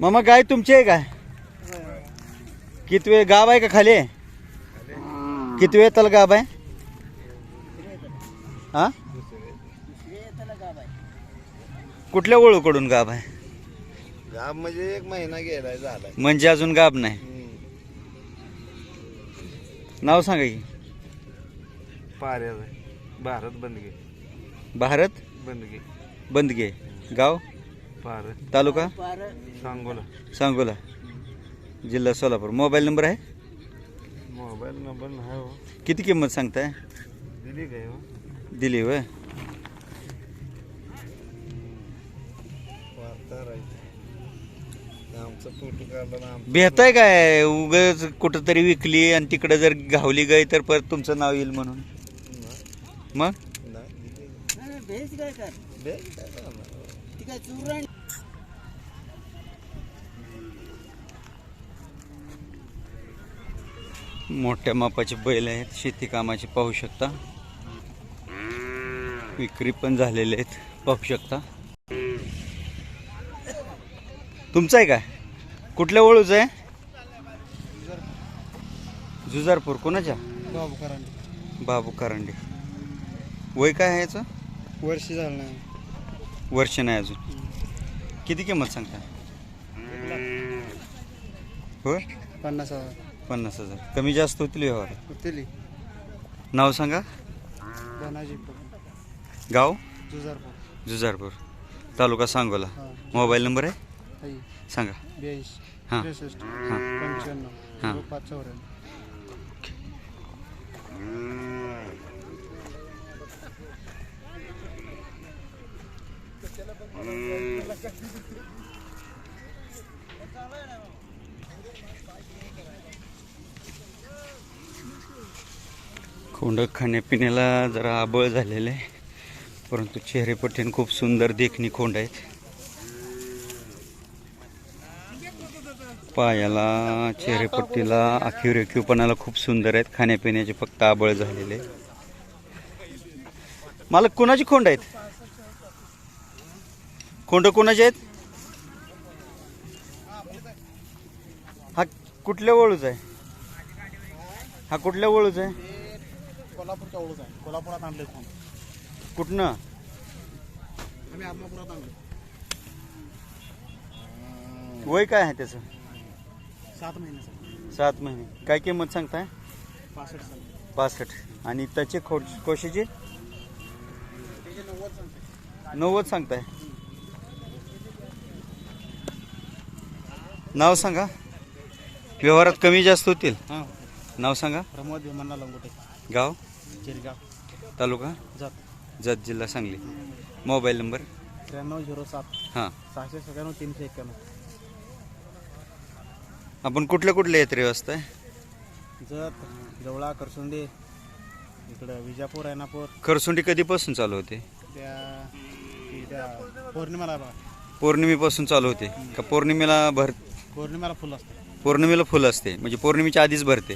मामा गाय तुमची आहे काय? किती वेळ गाव आहे का खाली? आहे? किती वेळ त्याला गाव आहे? हा? कुठल्या ओळूकडून गाब आहे? गाव म्हणजे एक महिना गेलाय झालाय. म्हणजे अजून गाब नाही. नाव सांगा की. पाऱ्याचा भारत बंदगे. भारत बंदगे. बंदगे. गाव? तालुका? सांगोला. सांगोला. जिल्हा सोलापूर. मोबाईल नंबर आहे? मोबाईल नंबर नाही हो. किती किंमत सांगताय? दिली काय हो? दिली वय वार्ताहर आहे ते. आमचा फोटो काढला ना आमचा. भेटाय काय? उगच कुठंतरी विकली आणि तिकडे जर घावली गाय तर परत तुमचं नाव येईल म्हणून. नाही, मग? नाही दिली. बेल काय करणार? मोठ्या मापाचे बैल आहेत शेती कामाचे पाहू शकता. विक्री पण झालेले आहेत पाहू शकता. तुमचं आहे काय? कुठल्या ओळूच आहे? जुजारपूर कोणाच्या? बाबू करांडे. बाबू करंडे वय काय आहे याचं? वर्ष झालं नाही. वर्ष नाही अजून. किती किंमत सांगता? होय पन्नास हजार. पन्नास हजार. कमी जास्त होतील व्यवहार? दिली नाव सांगा. धनाजी गाव? जुजारपूर. जुजारपूर. तालुका सांगोला. हां. मोबाईल नंबर आहे? आई सांगा. ब्याऐंशी हां. त्रेसष्ट हां. पंच्याण्णव हां. पाच चौऱ्याण्णव. कोंड खाण्यापिण्याला जरा आबळ झालेलं आहे. परंतु चेहरेपट्टीने खूप सुंदर देखणी खोंड आहेत. पायाला चेहरेपट्टीला आखीव रेखीवपणाला खूप सुंदर आहेत. खाण्यापिण्याचे फक्त आबळ झालेले मला कोणाची खोंड आहेत? खोंड कोणाचे आहेत? हा कुठल्या वळूच आहे? हा कुठल्या वळूच आहे? आहे. कोल्हापुरात आणले फोन कुठनं? आम्ही आत्मापुरात आणले. वय काय आहे त्याचं? सात महिन्याचा सात महिने. काय किंमत सांगताय? पासष्ट साल पासष्ट आणि त्याचे खो कोशीचे? त्याचे नव्वद सांगते नव्वद सांगताय. नाव सांगा. व्यवहारात कमी जास्त होतील. हां. नाव सांगा. प्रमोद विमानला लंगोटे. गाव? चिरगाव तालुका? जात. जत जिल्हा सांगली. Mobile number? त्र्याण्णव झिरो सात. हां. सहाशे सत्त्याण्णव तीनशे एक्क्याण्णव आपण कुठल्या कुठल्या यात्रे वाजताय? जत जवळा करसुंडे इकडं विजापूर रेणापूर खरसुंडी कधीपासून चालू होते? त्या पौर्णिमेला पौर्णिमेपासून चालू होते. का पौर्णिमेला भर पौर्णिमेला फुल असते. पौर्णिमेला फुल असते. म्हणजे पौर्णिमेच्या आधीच भरते.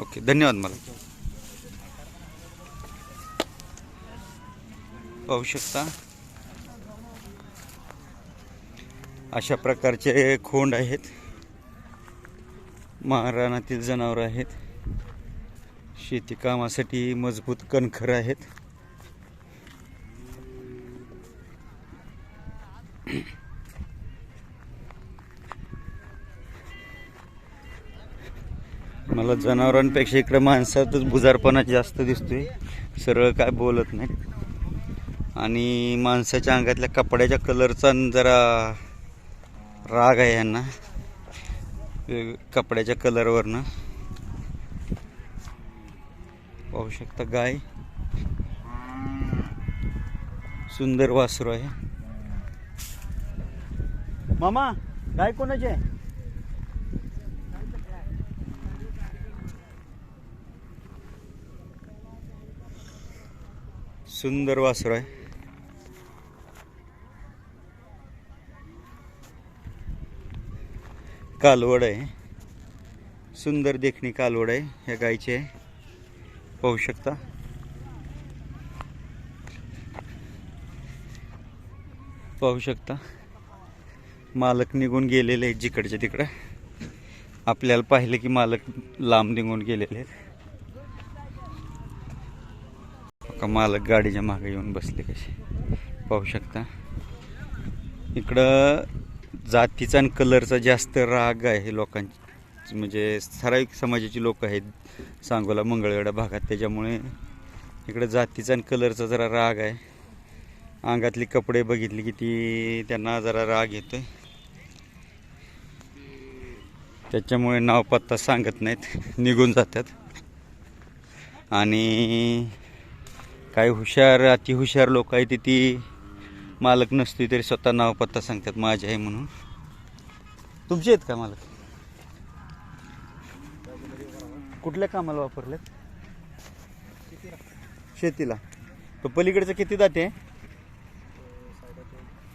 ओके धन्यवाद मला. पाहू शकता. अशा प्रकारचे खोंड आहेत. महाराणातील जनावर आहेत. शेती कामासाठी मजबूत कणखर आहेत. मला जनावरांपेक्षा इकडे माणसातच बुजारपणा जास्त दिसतोय. सरळ काय बोलत नाही आणि माणसाच्या अंगातल्या कपड्याच्या कलरचा जरा राग आहे यांना कपड्याच्या कलरवरनं. पाहू शकता गाय. सुंदर वासरू आहे. मामा गाय कोणाची आहे? सुंदर वासरू आहे. कालवड आहे. सुंदर देखणी कालवड आहे ह्या गायचे आहे पाहू शकता. पाहू शकता. मालक निघून गेलेले आहेत जिकडच्या तिकडं. आपल्याला पाहिलं की मालक लांब निघून गेलेले आहेत. का मालक गाडीच्या मागे येऊन बसले कसे? पाहू शकता. इकडं जातीचा आणि कलरचा जास्त राग आहे लोकांची. म्हणजे ठराविक समाजाची लोक आहेत सांगोला मंगळवेढा भागात. त्याच्यामुळे इकडं जातीचा आणि कलरचा जरा राग आहे. अंगातले कपडे बघितले की ती त्यांना जरा राग येतोय. त्याच्यामुळे नाव पत्ता सांगत नाहीत. निघून जातात. आणि काही हुशार अतिहुशार लोक आहेत ती मालक नसते तरी स्वतः नाव पत्ता सांगतात माझे आहे म्हणून. तुमचे आहेत का मालक? कुठल्या कामाला वापरलेत? शेतीला. तो पलीकडचं किती जाते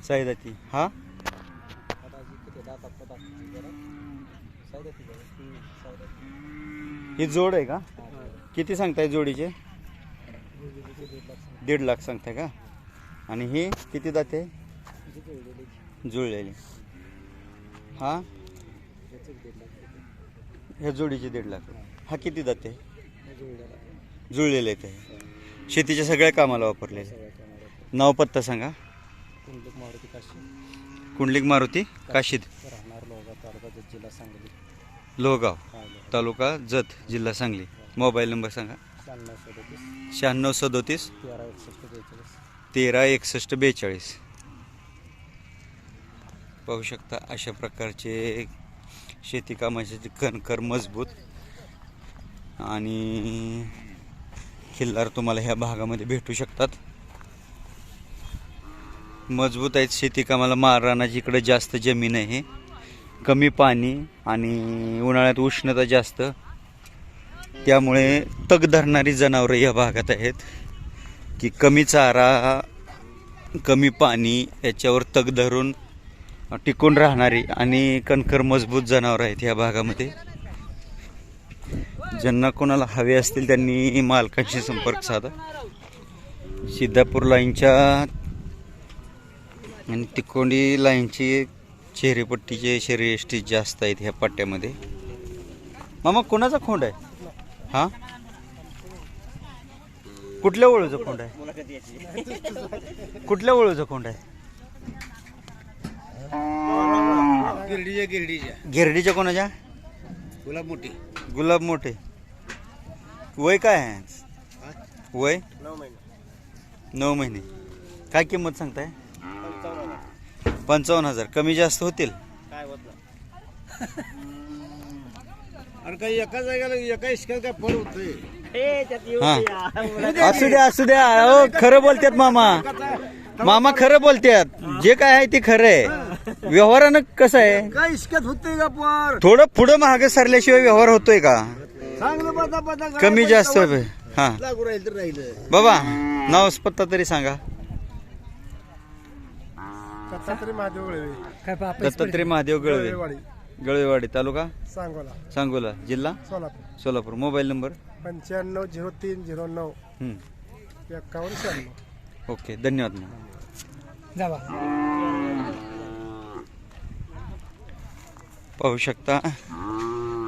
साईदाती हा? ही जोड आहे का? किती सांगताय जोडीचे? दीड लाख सांगताय का? आणि ही किती जाते जुळलेली. हा? ह्या जोडीचे दीड लाख हा किती जाते जुळलेले ते शेतीच्या सगळ्या कामाला वापरलेले नाव पत्ता सांगा. मारुती काशी कुंडलिक मारुती काशीद. राहणार लोगा तालुका जिल्हा सांगली लोहगाव तालुका जत जिल्हा सांगली. मोबाईल नंबर सांगा. शहाण्णव सदतीस. शहाण्णव सदोतीस. तेरा एकसष्ट बेचाळीस. तेरा एकसष्ट बेचाळीस. पाहू शकता अशा प्रकारचे शेती कामाचे कणकर मजबूत आणि खिल्लार तुम्हाला ह्या भागामध्ये भेटू शकतात. मजबूत आहेत शेती कामाला. माररानाची इकडे जास्त जमीन आहे कमी पाणी आणि उन्हाळ्यात उष्णता जास्त. त्यामुळे तग धरणारी जनावरं या भागात आहेत. की कमी चारा कमी पाणी याच्यावर तग धरून टिकून राहणारी आणि कणखर मजबूत जनावरं आहेत या भागामध्ये. ज्यांना कोणाला हवे असतील त्यांनी मालकांशी संपर्क साधा. सिद्धापूर लाईनच्या आणि तिकोंडी लाईनची चेहरेपट्टीचे शरीर जास्त आहेत ह्या पट्ट्यामध्ये. मामा कोणाचा खोंड आहे? हां? कुठल्या ओळूचा खोंड आहे? कुठल्या ओळूचा खोंड आहे? गिरडीच्या गिरडीच्या. गिरडीच्या कोणाच्या? गुलाब मोठी. गुलाब मोठे. वय काय आहे? वय? नऊ महिने. नऊ महिने. काय किंमत सांगताय? पंचावन्न हजार. कमी जास्त होतील? काय होत आणि काही एका जागेला एका इश्कात काय फळ होतंय? हा असू द्या असू द्या अहो खरं बोलतात मामा. मामा खरं बोलतात जे काय आहे ते खरं आहे. व्यवहारानं कसं आहे? काय इश्कात होतंय का पर? थोडं पुढं महाग सरल्याशिवाय व्यवहार होतोय का? चांगलं पता पता कमी जास्त हा. लागू राहील तर राहिलं. बाबा नाव पत्ता तरी सांगा. दत्तात्रय महादेव गळवे. दत्तात्रय महादेव गळवे. गळवेवाडी तालुका? सांगोला. सांगोला. जिल्हा? सोलापूर. सोलापूर. Mobile number? पंच्याण्णव झिरो तीन झिरो नऊ. हं. एक्कावन्न शहाण्णव. ओके धन्यवाद मॅम. जावा. पाहू शकता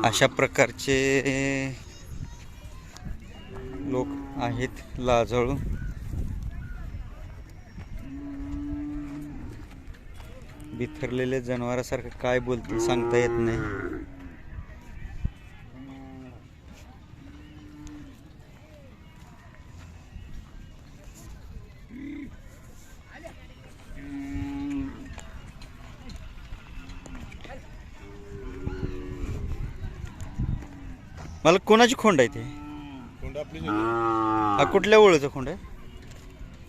अशा प्रकारचे लोक आहेत लाजाळू. बिथरलेले जनावरासारखं काय बोलतील सांगता येत नाही. मला कोणाची खोंड आहे ते? कोंड आपली हा कुठल्या ओळीचं खोंड आहे?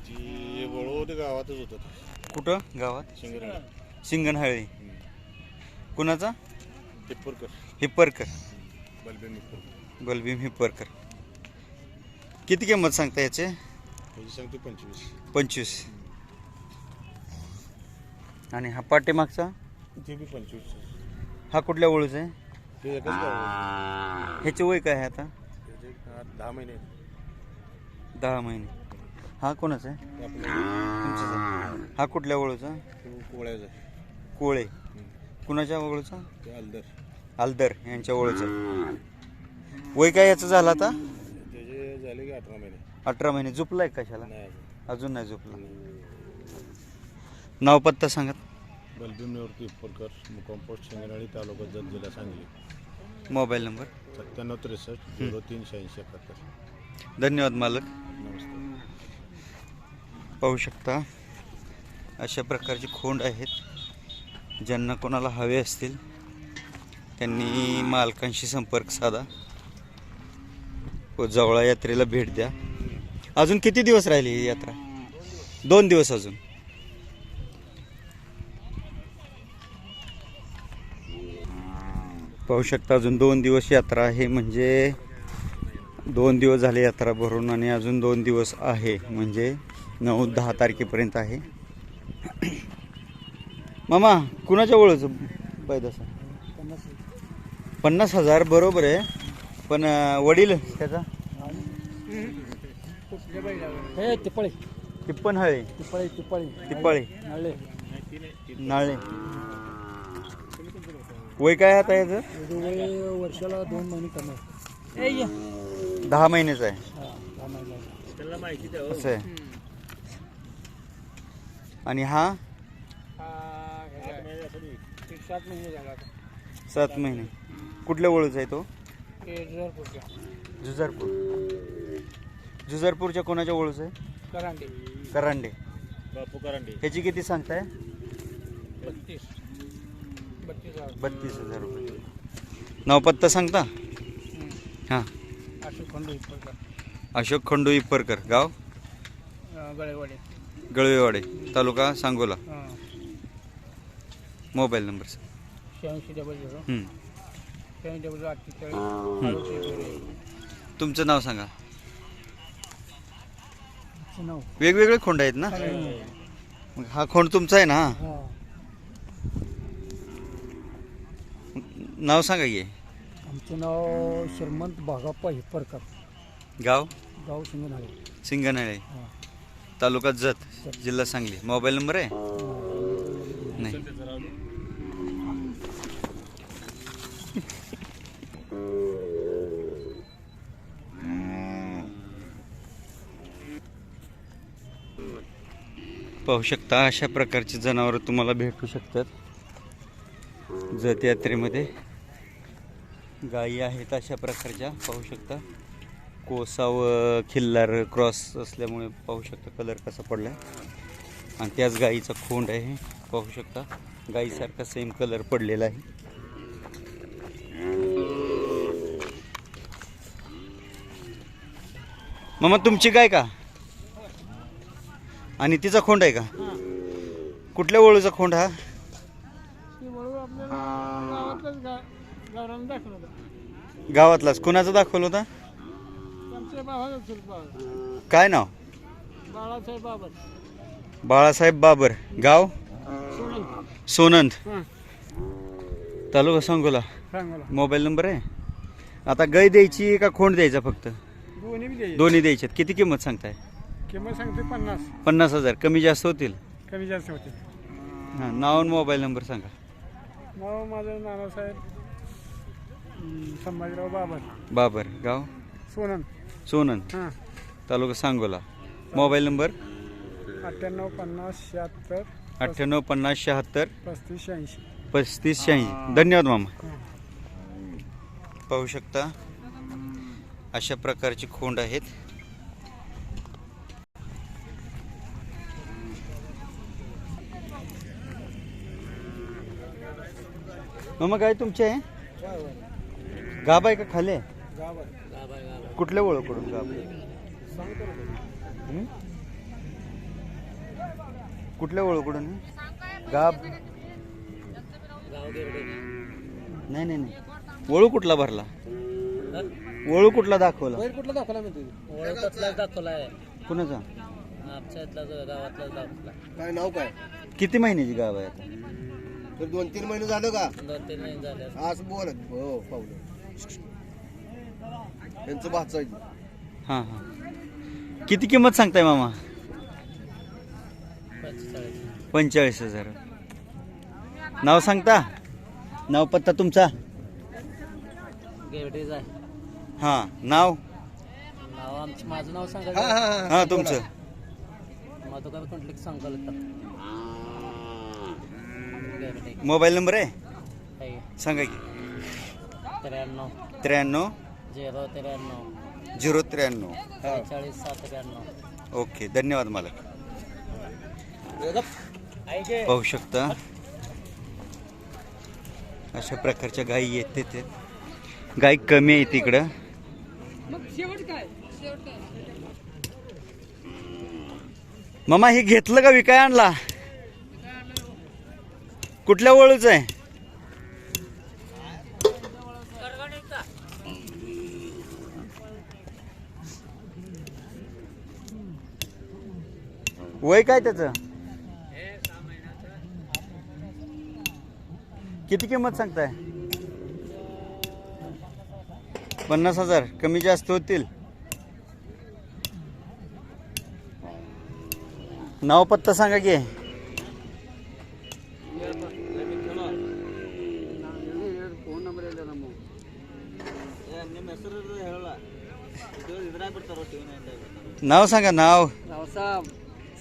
ती वळवते गावातच होतं. कुठं? गावात? शिंगरंगा सिंगणहळी कुणाचा? टिप्पूरकर हिप्परकर बलबीन टिप्पूरकर बलभीम हिप्परकर किती किंमत सांगता याचे? सांगते पंचवीस. पंचवीस. आणि हा पाठीमागचा? ते बी पंचवीस. हा कुठल्या ओळूचा आहे? ते एकच गाव ह्याचे वय काय आहे आता? त्याचे दहा महिने दहा महिने. हा कोणाचा आहे. हा कुठल्या ओळूचा तो कोळ्याचं आहे. कोळे. कुणाच्या ओळूचा ते अलदर आलदर यांच्या ओळूचं वय काय याचं झालं आता? त्याचे झाले की अठरा महिने. अठरा महिने. झोपलाय कशाला? नाही अजून. अजून नाही झोपला. नाव पत्ता सांगत बलबीम निवृत्ती उपरकर मुक्काम पोस्ट शिंगणाळी तालुका जत जिल्हा सांगली. Mobile number? सत्त्याण्णव त्रेसष्ट झिरो तीन शहाऐंशी एकाहत्तर. धन्यवाद मालक. नमस्ते पाहू शकता अशा प्रकारची खोंड आहेत. ज्यांना कोणाला हवे असतील त्यांनी मालकांशी संपर्क साधा. व जवळा यात्रेला भेट द्या. अजून किती दिवस राहिली ही यात्रा? दोन दिवस अजून. पाहू शकता अजून दोन दिवस यात्रा आहे म्हणजे दोन दिवस झाले यात्रा भरून आणि अजून दोन दिवस आहे म्हणजे नऊ दहा तारखेपर्यंत आहे. मामा कुणाच्या ओळखचं? पैदास पन्नास हजार बरोबर आहे. पण वडील त्याचा? हे तिपळे. टिप्पण हळे तिपळे. तिपळे. टिप्पाळे नाळे. नाळे. वय काय आता याचं? वय वर्षाला दोन महिने कमी दहा महिन्याचं आहे. हा दहा महिने. असं आहे. आणि हा? सात महिने झाला सात महिने. कुठल्या ओळख आहे तो? जुजारपूर. जुजारपूरच्या कोणाच्या ओळख आहे? करांडे. करांडे. बापू करांडे. ह्याची किती सांगताय? बत्तीस. बत्तीस हजार. बत्तीस हजार रुपये. नाव पत्ता सांगता? हां. अशोक खंडू इतका अशोक खंडू इप्परकर गाव? गळेवाडे. गळवेवाडे तालुका सांगोला. मोबाईल नंबर शहाऐंशी डबल झिरो. हं. शहाऐंशी डबल झिरो अठ्ठेचाळीस तुमचं नाव सांगा. नाव? वेगवेगळे खोंड आहेत ना? मग हा खोंड तुमचा आहे ना? हां. नाव सांगा की. आमचं नाव श्रीमंत बागाप्पा हिप्परकर. गाव? गाव सिंगनाळे सिंगनळे तालुका जत जिल्हा सांगली. मोबाईल नंबर आहे नाही पाहू शकता अशा प्रकारची जनावरं तुम्हाला भेटू शकतात. जत यात्रेमध्ये गायी आहेत अशा प्रकारच्या पाहू शकता. कोसा व खिल्लार क्रॉस असल्यामुळे पाहू शकता कलर कसा पडला आणि त्याच गाईचा खोंड आहे पाहू शकता. गाईसारखा सेम कलर पडलेला आहे. मग तुमची गाय का? आणि तिचा खोंड आहे का? कुठल्या ओळूचा खोंड हा? गावातलंच कुणाचा दाखवला होता? काय नाव? बाळासाहेब बाबर. बाळासाहेब बाबर. गाव? सोनंद. तालुका सांगोला. मोबाईल नंबर आहे? आता गाय द्यायची का खोंड द्यायचा फक्त? दोन्ही बी द्यायचे. दोन्ही द्यायच्यात किती किंमत सांगताय? किंमत सांगते पन्नास. पन्नास हजार. कमी जास्त होतील? कमी जास्त होते हां नाव आणि मोबाईल नंबर सांगा. नाव माझं नानासाहेब अं, संभाजीराव बाबर. बाबर. गाव? सोनन. सोनंद हां. तालुका सांगोला. Mobile number? अठ्ठ्याण्णव पन्नास शहात्तर अठ्ठ्याण्णव पन्नास शहात्तर पस्तीस शहाऐंशी. पस्तीस शहाऐंशी. धन्यवाद मामा. पाहू शकता अशा प्रकारची खोंड आहेत. मामा काय तुमचे आहे? गाब आहे का खाले? कुठल्या ओळखकडून गाब हं? कुठल्या ओळखकडून? गाब नाही नाही नाही. ओळू कुठला भरला? ओळू कुठला दाखवला? कुठला दाखवला मी तुझी? ओळखतलाच दाखवलाय कुणाचा? आमच्या इथला जो गावातलाच दाखवला. काय नाव काय? किती महिन्याची गाव आहे आता? तर दोन तीन महिने झालं का? दोन तीन महिने झाले आज बोल. हो पाहुलं त्यांचं भाचा आहे. ती. हां हां. किती किंमत सांगताय मामा? पंचेचाळीस. पंचेचाळीस हजार. नाव सांगता? नाव पत्ता तुमचा? आहे हां नाव? नाव आमचं माझं नाव सांगा हां तुमचं. मधुकर मोबाईल नंबर आहे? आहे सांगा की. त्र्याण्णव. त्र्याण्णव. झिरो त्र्याण्णव. झिरो त्र्याण्णव. सात त्र्याण्णव ओके धन्यवाद मला पाहू शकता. अशा प्रकारच्या गायी येते ते गाय कमी आहे तिकडं मामा हे घेतलं का विकाय आणला? कुठल्या वळूच आहे? वय काय त्याचं? किती किंमत सांगताय? पन्नास हजार. कमी जास्त होतील. नाव पत्ता सांगा की. नाव सांगा नाव. रावसाहेब.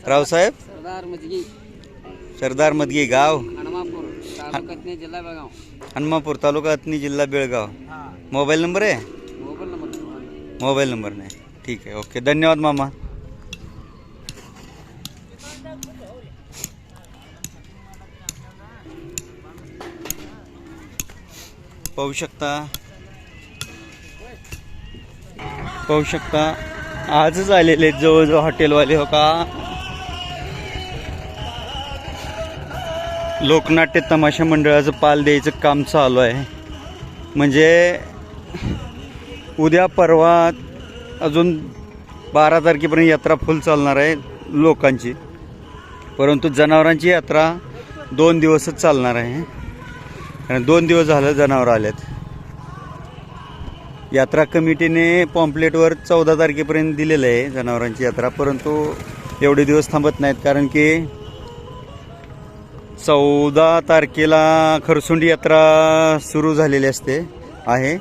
रावसाहेब? सरदार मजगी. सरदार मदगी गाव. हनुमापूर तालुक्यातने जिल्हा बेळगाव. हनुमापूर तालुका अतनी जिल्हा बेळगाव. मोबाईल नंबर आहे? मोबाईल नंबर मोबाईल नंबर नाही. ठीक आहे ओके. धन्यवाद मामा. पाहू शकता. पाहू शकता. आजच आलेले आहेत जवळजवळ हॉटेलवाले हो का? लोकनाट्य तमाशा मंडळाचं पाल द्यायचं काम चालू आहे. म्हणजे उद्या परवा अजून बारा तारखेपर्यंत यात्रा फुल चालणार आहे लोकांची. परंतु जनावरांची यात्रा दोन दिवसच चालणार आहे. कारण दोन दिवस झालं जनावरं आलेत. यात्रा कमिटीने पॉम्पलेटवर चौदा तारखेपर्यंत दिलेलं आहे जनावरांची यात्रा परंतु एवढे दिवस थांबत नाहीत कारण की चौदा तारखेला खरसुंडी यात्रा सुरू झालेली असते आहे.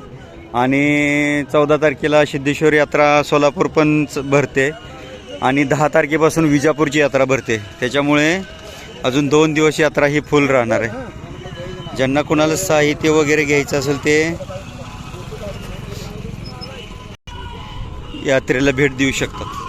आणि चौदा तारखेला सिद्धेश्वर यात्रा सोलापूर पण भरते. आणि दहा तारखेपासून विजापूरची यात्रा भरते. त्याच्यामुळे अजून दोन दिवस यात्रा ही फुल राहणार आहे. ज्यांना कुणाला साहित्य वगैरे घ्यायचं असेल ते यात्रेला भेट देऊ शकतात.